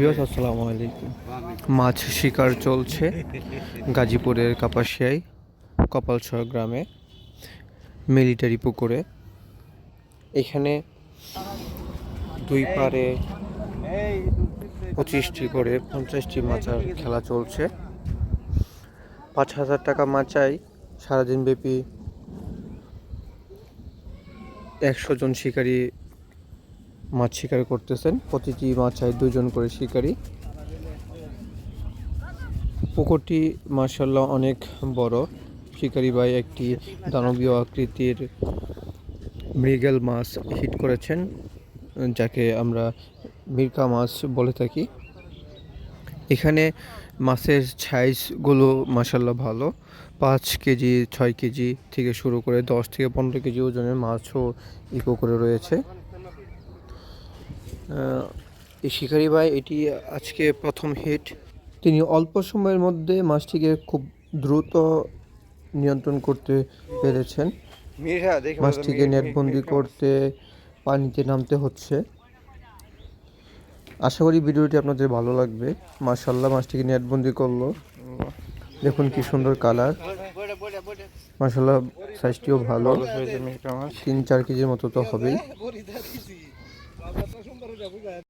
বিবাস আলাইকুম। মাছ শিকার চলছে গাজীপুরের কাপাসিয়ায়, কপালছড় গ্রামে, মিলিটারি পুকুরে। এখানে দুই পারে পঁচিশটি করে পঞ্চাশটি মাচার খেলা চলছে। পাঁচ হাজার টাকা মাচায় সারাদিন ব্যাপী একশো জন শিকারী মাছ শিকার করতেছেন। প্রতিটি মাছ মাছায় দুজন করে শিকারী। পুকুরটি মার্শাল্লাহ অনেক বড়। শিকারি ভাই একটি দানবীয় আকৃতির মৃগেল মাছ হিট করেছেন, যাকে আমরা মির্কা মাছ বলে থাকি। এখানে মাছের সাইজগুলো মাসাল্লাহ ভালো। পাঁচ কেজি, ছয় কেজি থেকে শুরু করে দশ থেকে পনেরো কেজি ওজনের মাছও এই পুকুরে রয়েছে। এই শিকারি ভাই এটি আজকে প্রথম হিট তিনি অল্প সময়ের মধ্যে মাছটিকে খুব দ্রুত নিয়ন্ত্রণ করতে পেরেছেন। মাছটিকে নেটবন্দি করতে পানিতে নামতে হচ্ছে। আশা করি ভিডিওটি আপনাদের ভালো লাগবে। মাশাল্লাহ মাছটিকে নেটবন্দি করল। দেখুন কি সুন্দর কালার। মাশাল্লাহ সাইজটিও ভালো। তিন চার কেজির মতো তো হবেই। A ver, atrás de abugate.